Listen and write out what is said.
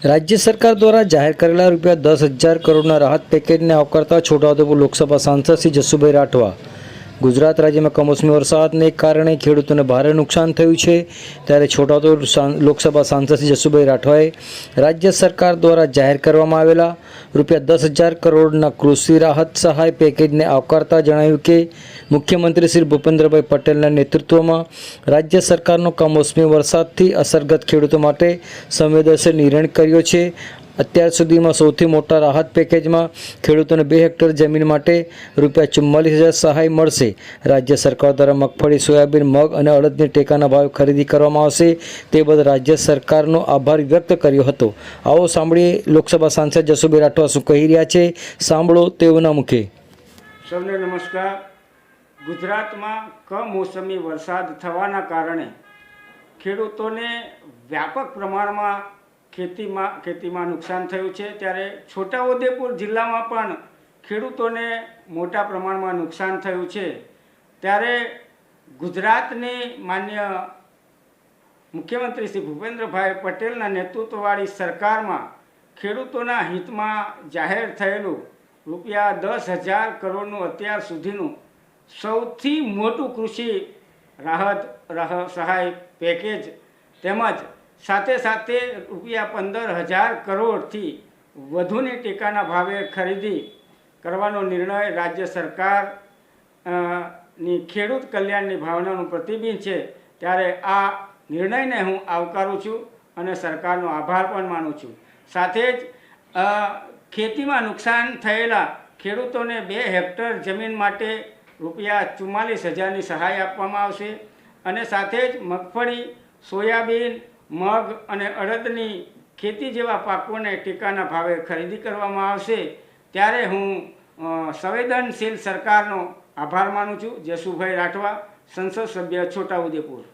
રાજ્ય સરકાર દ્વારા જાહેર કરેલા રૂપિયા દસ હજાર કરોડના રાહત પેકેજને આવકારતા છોટાઉદેપુર લોકસભા સાંસદ શ્રી જસુભાઈ રાઠવા ગુજરાત રાજ્યમાં કમોસમી વરસાદને કારણે ખેડૂતોને ભારે નુકસાન થયું છે. ત્યારે છોટાઉદેપુર લોકસભા સાંસદ શ્રી જસુભાઈ રાઠવાએ રાજ્ય સરકાર દ્વારા જાહેર કરવામાં આવેલા રૂપિયા દસ હજાર કરોડના કૃષિ રાહત સહાય પેકેજને આવકારતા જણાવ્યું કે, મુખ્યમંત્રી શ્રી ભૂપેન્દ્રભાઈ પટેલના નેતૃત્વમાં રાજ્ય સરકારનો કમોસમી વરસાદથી અસરગ્રસ્ત ખેડૂતો માટે સંવેદનશીલ નિર્ણય કર્યો છે. અત્યાર સુધીમાં સૌથી મોટા રાહત પેકેજમાં ખેડૂતોને બે હેક્ટર જમીન માટે રૂપિયા ચુમ્માલીસ હજાર સહાય મળશે. રાજ્ય સરકાર દ્વારા મગફળી, સોયાબીન, મગ અને અડદની ટેકાના ભાવે ખરીદી કરવામાં આવશે. તે બદલ રાજ્ય સરકારનો આભાર વ્યક્ત કર્યો હતો. આવો સાંભળીએ લોકસભા સાંસદ જસુભાઈ રાઠવા શું કહી રહ્યા છે. સાંભળો તેઓના મુખે. સૌને નમસ્કાર. ગુજરાતમાં કમોસમી વરસાદ થવાના કારણે ખેડૂતોને વ્યાપક પ્રમાણમાં ખેતીમાં ખેતીમાં નુકસાન થયું છે. ત્યારે છોટાઉદેપુર જિલ્લામાં પણ ખેડૂતોને મોટા પ્રમાણમાં નુકસાન થયું છે. ત્યારે ગુજરાતની માન્ય મુખ્યમંત્રી શ્રી ભૂપેન્દ્રભાઈ પટેલના નેતૃત્વવાળી સરકારમાં ખેડૂતોના હિતમાં જાહેર થયેલું રૂપિયા દસ હજાર કરોડનું અત્યાર સુધીનું સૌથી મોટું કૃષિ રાહત, રહ, સહાય પેકેજ તેમજ સાથે સાથે રૂપિયા પંદર હજાર કરોડથી વધુની ટેકાના ભાવે ખરીદી કરવાનો નિર્ણય રાજ્ય સરકારની ખેડૂત કલ્યાણની ભાવનાનું પ્રતિબિંબ છે, ત્યારે આ નિર્ણયને હું આવકારું છું અને સરકારનો આભાર પણ માનું છું. સાથે જ ખેતીમાં નુકસાન થયેલા ખેડૂતોને બે હેક્ટર જમીન માટે રૂપિયા ચુમ્માલીસ હજારની સહાય આપવામાં આવશે અને સાથે જ મગફળી, સોયાબીન મગ અને અડદની ખેતી જેવા પાકોને ટેકાના ભાવે ખરીદી કરવામાં આવશે, ત્યારે હું સંવેદનશીલ સરકારનો આભાર માનું છું. જસુભાઈ રાઠવા, સંસદ સભ્ય છોટાઉદેપુર.